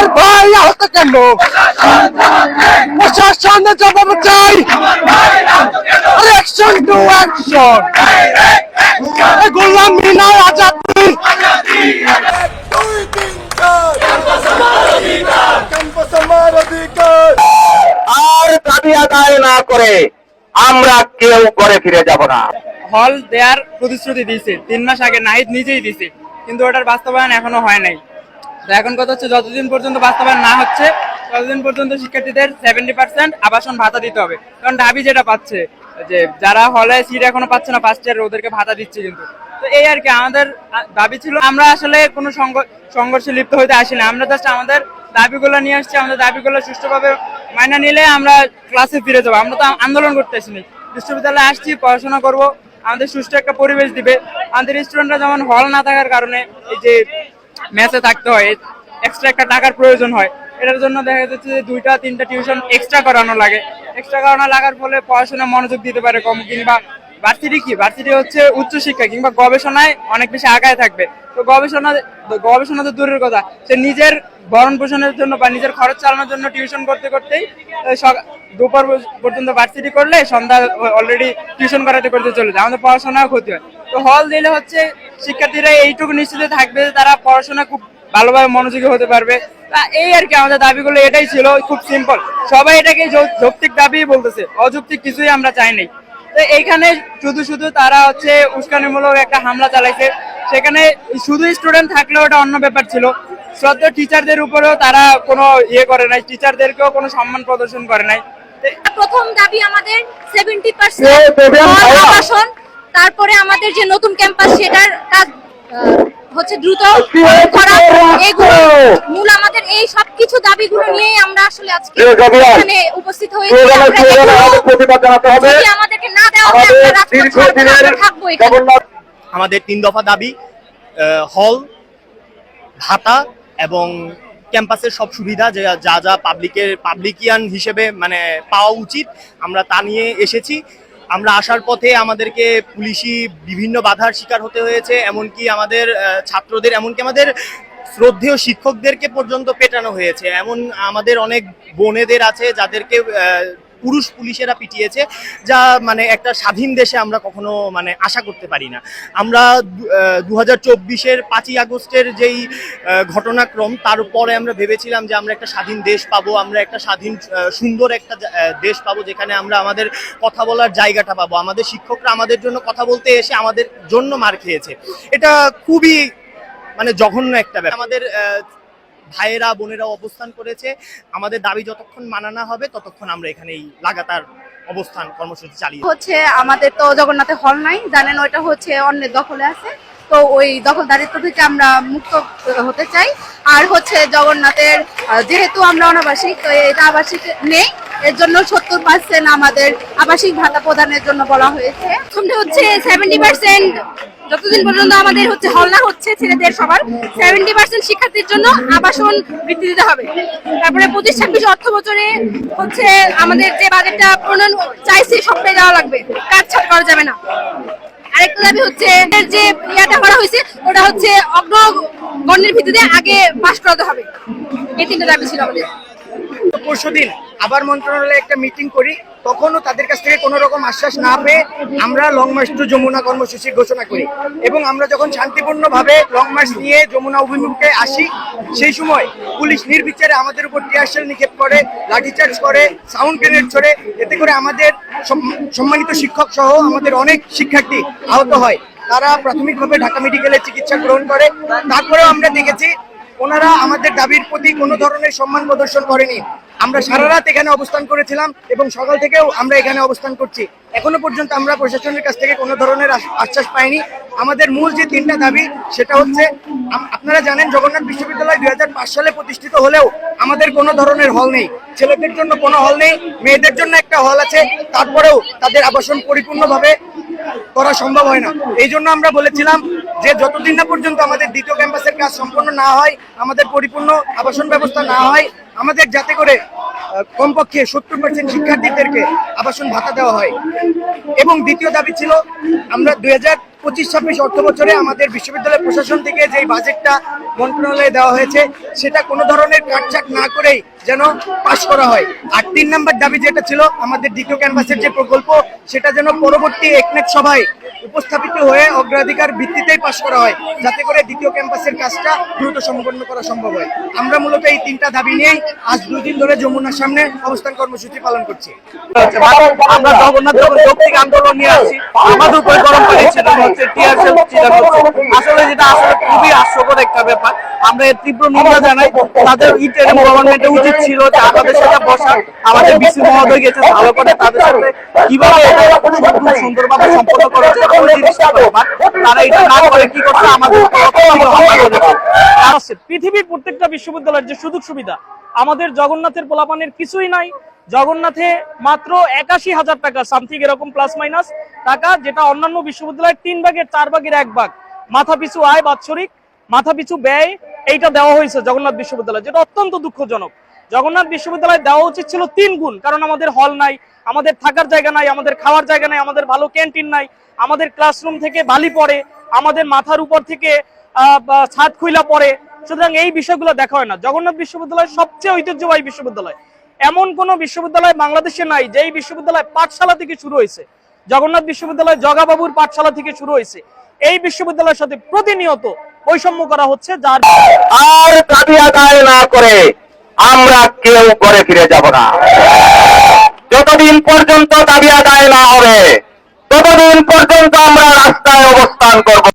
আমার ভাই আহত কেন? প্রশাসনের জবাব চাই। Action to action Golam Mina আর দাবি আদায় না করে আমরা কেউ করে ফিরে যাব না। হল দেওয়ার প্রতিশ্রুতি দিয়েছে। তিন মাস আগে নাহিদ নিজেই দিছে কিন্তু ওটার বাস্তবায়ন এখনও হয় নাই। এখন কথা হচ্ছে যতদিন পর্যন্ত বাস্তবায়ন না হচ্ছে, ততদিন পর্যন্ত শিক্ষার্থীদের সেভেন্টি পার্সেন্ট আবাসন ভাতা দিতে হবে। কারণ ঢাবি যেটা পাচ্ছে, যে যারা হলে সিট এখনও পাচ্ছে না ফার্স্ট ইয়ার ওদেরকে ভাতা দিচ্ছে কিন্তু। তো এই আর কি, আমাদের দাবি ছিল, আমরা আসলে কোনো সংঘ- সংঘর্ষে লিপ্ত হইতে আসি না আমরা জাস্ট আমাদের দাবিগুলো নিয়ে আসছি, আমাদের দাবিগুলো সুষ্ঠুভাবে মাইনা নিলে আমরা ক্লাসে ফিরে যাব। আমরা তো আন্দোলন করতে আসিনি। বিশ্ববিদ্যালয়ে আসছি, পড়াশোনা করব, আমাদের সুষ্ঠু একটা পরিবেশ দিবে। আমাদের স্টুডেন্টরা যেমন হল না থাকার কারণে, এই যে ম্যাচে থাকতে হয়। এক্সট্রা একটা টাকার প্রয়োজন হয়। এটার জন্য দেখা যাচ্ছে যে দুইটা, তিনটা টিউশন এক্সট্রা করানো লাগে। এক্সট্রা করানো লাগার ফলে পড়াশোনা মনোযোগ দিতে পারে কম কিংবা ভার্সিটি কি? ভার্সিটি হচ্ছে উচ্চশিক্ষা কিংবা গবেষণায় অনেক বেশি আগায় থাকবে। তো গবেষণা গবেষণা তো দূরের কথা। সে নিজের ভরণ পোষণের জন্য বা নিজের খরচ চালানোর জন্য টিউশন করতে করতেই দুপুর পর্যন্ত ভার্সিটি করলে সন্ধ্যা অলরেডি টিউশন করাতে করতে চলে যায়। আমাদের পড়াশোনাও ক্ষতি হয়। তো হল দিলে হচ্ছে শিক্ষার্থীরা এইটুকু নিশ্চিত থাকবে যে তারা পড়াশোনা খুব ভালোভাবে মনোযোগী হতে পারবে। তা এই আর কি আমাদের দাবিগুলো এটাই ছিল, খুব সিম্পল সবাই এটাকে যৌক্তিক দাবি বলতেছে। অযৌক্তিক কিছুই আমরা চাই নাই। তো এইখানে শুধু শুধু তারা হচ্ছে উস্কানিমূলক একটা হামলা চালাইছে। সেখানে শুধু স্টুডেন্ট থাকলেও ওটা অন্য ব্যাপার ছিল। শ্রদ্ধা টিচারদের উপরেও তারা কোনো ইয়ে করে নাই টিচারদেরকেও কোনো সম্মান প্রদর্শন করে নাই। প্রথম দাবি আমাদের সেভেন্টি পার্সেন্ট তারপরে আমাদের যে নতুন ক্যাম্পাস সেটার কাজ হচ্ছে দ্রুত করা এগুলো মূল আমাদের এই সবকিছু দাবিগুলো নিয়ে আমরা আসলে আজকে এখানে উপস্থিত হয়েছি। যদি আমাদেরকে না দেওয়া হয় আমরা থাকব আমাদের তিন দফা দাবি হল ভাতা এবং ক্যাম্পাসের সব সুবিধা যে যা যা পাবলিকের পাবলিকিয়ান হিসেবে মানে পাওয়া উচিত আমরা তা নিয়ে এসেছি। আমরা আসার পথে আমাদেরকে পুলিশি বিভিন্ন বাধার শিকার হতে হয়েছে, এমনকি আমাদের ছাত্রদের, এমনকি আমাদের শ্রদ্ধেয় শিক্ষকদেরকে পর্যন্ত পেটানো হয়েছে। এমন আমাদের অনেক বোনেদের আছে যাদেরকে পুরুষ পুলিশেরা পিটিয়েছে, যা মানে একটা স্বাধীন দেশে আমরা কখনো মানে আশা করতে পারি না। আমরা দু হাজার চব্বিশের পাঁচই আগস্টের যেই ঘটনাক্রম তারপরে আমরা ভেবেছিলাম যে আমরা একটা স্বাধীন দেশ পাবো, আমরা একটা স্বাধীন সুন্দর একটা দেশ পাবো, যেখানে আমরা আমাদের কথা বলার জায়গাটা পাবো। আমাদের শিক্ষকরা আমাদের জন্য কথা বলতে এসে আমাদের জন্য মার খেয়েছে। এটা খুবই মানে জঘন্য একটা ব্যাপার। আমাদের ভাইয়েরা, বোনেরা অবস্থান করেছে। আমাদের দাবি যতক্ষণ মানা না হবে, ততক্ষণ আমরা এখানেই লাগাতার অবস্থান কর্মসূচি চালিয়ে হচ্ছে আমাদের তো জগন্নাথে হল নাই, জানেন ওইটা হচ্ছে অন্যের দখলে আছে। তো ওই দখলদারিত্ব থেকে আমরা মুক্ত হতে চাই। আর হচ্ছে জগন্নাথের যেহেতু আমরা অনাবাসিক, তো এটা আবাসিক নেই। এর জন্য সত্তর পার্সেন্ট আমাদের আবাসিক ভাতা প্রদানের জন্য বলা হয়েছে। প্রথমটা হচ্ছে সেভেন্টি পার্সেন্ট যতদিন পর্যন্ত আমাদের হচ্ছে হল না হচ্ছে ছেলেদের সবার সেভেন্টি পার্সেন্ট শিক্ষার্থীর জন্য আবাসন বৃদ্ধি দিতে হবে। তারপরে পঁচিশ ছাব্বিশ অর্থ বছরে হচ্ছে আমাদের যে বাজেটটা প্রণয়ন চাইছে সবটাই দেওয়া লাগবে। কাজ ছাড় করা যাবে না। আরেকটা দাবি হচ্ছে যে ইয়াটা করা হয়েছে, ওটা হচ্ছে অগ্রগণ্যের ভিত্তিতে আগে পাশ করাতে হবে। এই তিনটা দাবি ছিল আমাদের। পরশুদিন আবার মন্ত্রণালয়ে একটা মিটিং করি, তখনও তাদের কাছ থেকে কোনো রকম আশ্বাস না পেয়ে আমরা লং মার্চ টু যমুনা কর্মসূচি ঘোষণা করি। এবং আমরা যখন শান্তিপূর্ণভাবে লং মার্চ নিয়ে যমুনা অভিমুখে আসি, সেই সময় পুলিশ নির্বিচারে আমাদের উপর টিয়ারশেল নিক্ষেপ করে, লাঠিচার্জ করে সাউন্ড গ্রেনেড ছড়ে, এতে করে আমাদের সম্মানিত শিক্ষক সহ আমাদের অনেক শিক্ষার্থী আহত হয়। তারা প্রাথমিকভাবে ঢাকা মেডিকেলে চিকিৎসা গ্রহণ করে। তারপরেও আমরা দেখেছি, ওনারা আমাদের দাবির প্রতি কোনো ধরনের সম্মান প্রদর্শন করেনি। আমরা সারা রাত এখানে অবস্থান করেছিলাম এবং সকাল থেকেও আমরা এখানে অবস্থান করছি। এখনও পর্যন্ত আমরা প্রশাসনের কাছ থেকে কোনো ধরনের আশ্বাস পাইনি। আমাদের মূল যে তিনটা দাবি, সেটা হচ্ছে আপনারা জানেন জগন্নাথ বিশ্ববিদ্যালয় দুই হাজার পাঁচ সালে প্রতিষ্ঠিত হলেও আমাদের কোনো ধরনের হল নেই। ছেলেদের জন্য কোনো হল নেই, মেয়েদের জন্য একটা হল আছে, তারপরেও তাদের আবাসন পরিপূর্ণভাবে করা সম্ভব হয় না। এই জন্য আমরা বলেছিলাম যে যতদিন না পর্যন্ত আমাদের দ্বিতীয় ক্যাম্পাসের কাজ সম্পন্ন না হয়, আমাদের পরিপূর্ণ আবাসন ব্যবস্থা না হয় আমাদের যাতে করে কমপক্ষে সত্তর পার্সেন্ট শিক্ষার্থীদেরকে আবাসন ভাতা দেওয়া হয়। এবং দ্বিতীয় দাবি ছিল, আমরা দুই হাজার পঁচিশ ছাব্বিশ অর্থ বছরে আমাদের বিশ্ববিদ্যালয় প্রশাসন থেকে যে বাজেটটা মন্ত্রণালয়ে দেওয়া হয়েছে, সেটা কোনো ধরনের কাটছাট না করেই যেন পাশ করা হয়। আর তিন নম্বর দাবি যেটা ছিল, আমাদের দ্বিতীয় ক্যাম্পাসের যে প্রকল্প, সেটা যেন পরবর্তী একনেক সভায় উপস্থাপিত হয়ে অগ্রাধিকার ভিত্তিতেই পাশ করা হয়, যাতে করে দ্বিতীয় ক্যাম্পাসের কাজটা দ্রুত সম্পন্ন করা সম্ভব হয়। আমরা মূলত এই তিনটা দাবি নিয়েই আজ দুই দিন ধরে যমুনার সামনে অবস্থান কর্মসূচি পালন করছি। আমরা জগন্নাথ যৌক্তিক আন্দোলন নিয়ে আমাদের উপরে গরম আসলে যেটা আসলে খুবই হাস্যকর একটা ব্যাপার, আমরা এর তীব্র নিন্দা জানাই। তাদের গভর্নমেন্টের উচিত ছিল যে আমাদের সাথে বসা, আমাদের বিসি মহোদয় গেছে ভালো করে তাদের সাথে কীভাবে সুন্দরভাবে সম্পন্ন করা যায় ওই জিনিসটা ব্যাপার তারা এটা না করে কি করছে? আমাদের উপর অত্যন্ত হামলা করেছে আছে পৃথিবীর প্রত্যেকটা বিশ্ববিদ্যালয়ের যে সুযোগ সুবিধা আমাদের জগন্নাথের পোলাপানের কিছুই নাই। জগন্নাথে মাত্র একাশি হাজার টাকা সামথিং এরকম প্লাস মাইনাস টাকা যেটা অন্যান্য বিশ্ববিদ্যালয়ের তিন ভাগের চার ভাগের এক ভাগ। মাথা পিছু আয় বাৎসরিক মাথা পিছু ব্যয় এইটা দেওয়া হয়েছে জগন্নাথ বিশ্ববিদ্যালয় যেটা অত্যন্ত দুঃখজনক। জগন্নাথ বিশ্ববিদ্যালয় দেওয়া উচিত ছিল তিন গুণ, কারণ আমাদের হল নাই, আমাদের থাকার জায়গা নাই, আমাদের খাওয়ার জায়গা নাই, আমাদের ভালো ক্যান্টিন নাই, আমাদের ক্লাসরুম থেকে বালি পড়ে, আমাদের মাথার উপর থেকে ছাদ খুইলা পড়ে। সুতরাং এই বিষয়গুলো দেখা হয় না। জগন্নাথ বিশ্ববিদ্যালয় সবচেয়ে ঐতিহ্যবাহী বিশ্ববিদ্যালয়। এমন কোন বিশ্ববিদ্যালয় বাংলাদেশে নাই, যেই বিশ্ববিদ্যালয় পাঠশালা থেকে শুরু হয়েছে। জগন্নাথ বিশ্ববিদ্যালয় জগাবাবুর পাঠশালা থেকে শুরু হয়েছে। এই বিশ্ববিদ্যালয়ের সাথে প্রতিনিয়ত বৈষম্য করা হচ্ছে, যার আর না করে আমরা কেউ করে ফিরে যাব না। যতদিন পর্যন্ত দাবি আদায় না হবে, ততদিন পর্যন্ত আমরা রাস্তায় অবস্থান করব।